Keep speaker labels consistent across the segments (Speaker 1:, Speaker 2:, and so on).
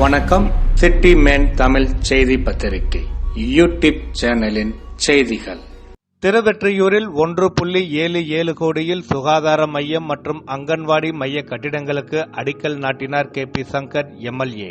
Speaker 1: வணக்கம். City man Tamil செய்தி பத்திரிகை. யூடியூப் சேனலின் செய்திகள். திருவெற்றியூரில் ஒன்று புள்ளி ஏழு ஏழு கோடியில் சுகாதார மையம் மற்றும் அங்கன்வாடி மைய கட்டிடங்களுக்கு அடிக்கல் நாட்டினார் கே பி சங்கர் எம்எல்ஏ.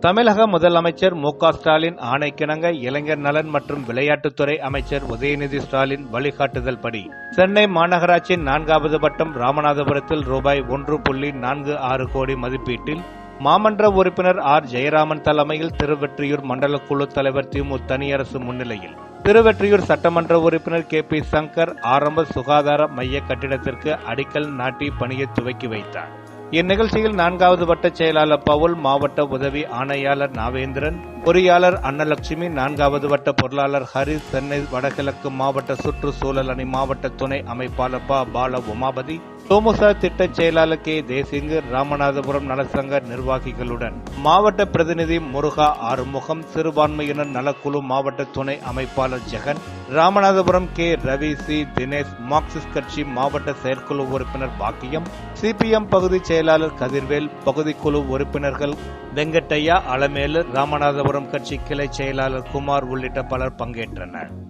Speaker 1: தமிழக முதலமைச்சர் மு க ஸ்டாலின் ஆணைக்கிணங்க இளைஞர் நலன் மற்றும் விளையாட்டுத்துறை அமைச்சர் உதயநிதி ஸ்டாலின் வழிகாட்டுதல் படி. சென்னை மாநகராட்சி நான்காவது வட்டம் ராமநாதபுரத்தில் ரூபாய் ஒன்று புள்ளி நான்கு ஆறு கோடி மதிப்பீட்டில் மாமன்ற உறுப்பினர் ஆர். ஜெயராமன் தலைமையில் திருவெற்றியூர் மண்டல குழு தலைவர் திமு தனியரசு முன்னிலையில். திருவெற்றியூர் சட்டமன்ற உறுப்பினர் கே. பி. சங்கர் ஆரம்ப சுகாதார மைய கட்டிடத்திற்கு அடிக்கல் நாட்டி பணியை துவக்கி வைத்தார். இந்நிகழ்ச்சியில் நான்காவது வட்ட செயலாளர் பவுல் மாவட்ட உதவி ஆணையாளர் நாவேந்திரன் பொறியாளர் அன்னலட்சுமி நான்காவது வட்ட பொருளாளர் ஹரி சென்னை வடகிழக்கு மாவட்ட சுற்றுச்சூழல் அணி மாவட்ட துணை அமைப்பாளர் ப. பால உமாபதி சோமுசா திட்ட செயலாளர் கே. தேசிங்கு ராமநாதபுரம் நலசங்க நிர்வாகிகளுடன் மாவட்ட பிரதிநிதி முருகா ஆறுமுகம் சிறுபான்மையினர் நலக்குழு மாவட்ட துணை அமைப்பாளர் Jegan Ramanathapuram K. Ravi C. Dinesh Marxist கட்சி மாவட்ட செயற்குழு உறுப்பினர் பாக்கியம் சிபிஎம் பகுதி செயலாளர் கதிர்வேல் பகுதிக்குழு உறுப்பினர்கள் வெங்கட்டையா அலமேலு ராமநாதபுரம் கட்சி கிளை செயலாளர் குமார் உள்ளிட்ட பலர் பங்கேற்றனர்.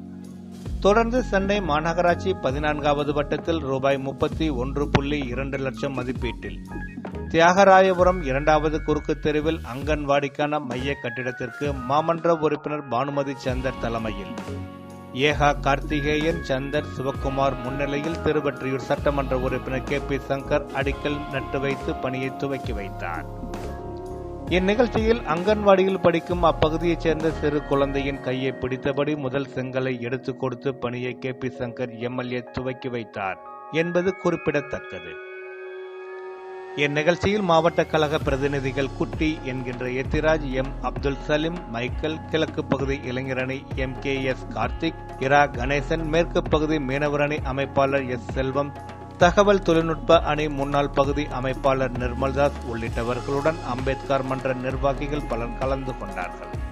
Speaker 1: தொடர்ந்து சென்னை மாநகராட்சி பதினான்காவது வட்டத்தில் ரூபாய் முப்பத்தி ஒன்று புள்ளி இரண்டு லட்சம் மதிப்பீட்டில். தியாகராயபுரம் இரண்டாவது குறுக்கு தெருவில் அங்கன்வாடிக்கான மைய கட்டிடத்திற்கு மாமன்ற உறுப்பினர் பானுமதி சந்தர் தலைமையில். ஏகா கார்த்திகேயன் சந்தர் சிவக்குமார் முன்னிலையில் திருவற்றியூர் சட்டமன்ற உறுப்பினர் கே பி சங்கர் அடிக்கல் நட்டு வைத்து பணியை துவக்கி வைத்தார். இந்நிகழ்ச்சியில் அங்கன்வாடியில் படிக்கும் அப்பகுதியைச் சேர்ந்த சிறு குழந்தையின் கையை பிடித்தபடி முதல் செங்கலை எடுத்துக் கொடுத்து பணியை கே. பி. சங்கர் எம்எல்ஏ துவக்கி வைத்தார் என்பது குறிப்பிடத்தக்கது. இந்நிகழ்ச்சியில் மாவட்ட கழக பிரதிநிதிகள் குட்டி என்கின்ற எத்திராஜ் எம். அப்துல் சலீம் மைக்கேல் கிழக்கு பகுதி இளைஞரணி M. K. S. Karthik Ra Ganesan மேற்கு பகுதி மீனவரணி அமைப்பாளர் எஸ். செல்வம் தகவல் தொழில்நுட்ப அணி முன்னாள் பகுதி அமைப்பாளர் நிர்மல்தாஸ் உள்ளிட்டவர்களுடன் அம்பேத்கர் மன்ற நிர்வாகிகள் பலர் கலந்து கொண்டார்கள்.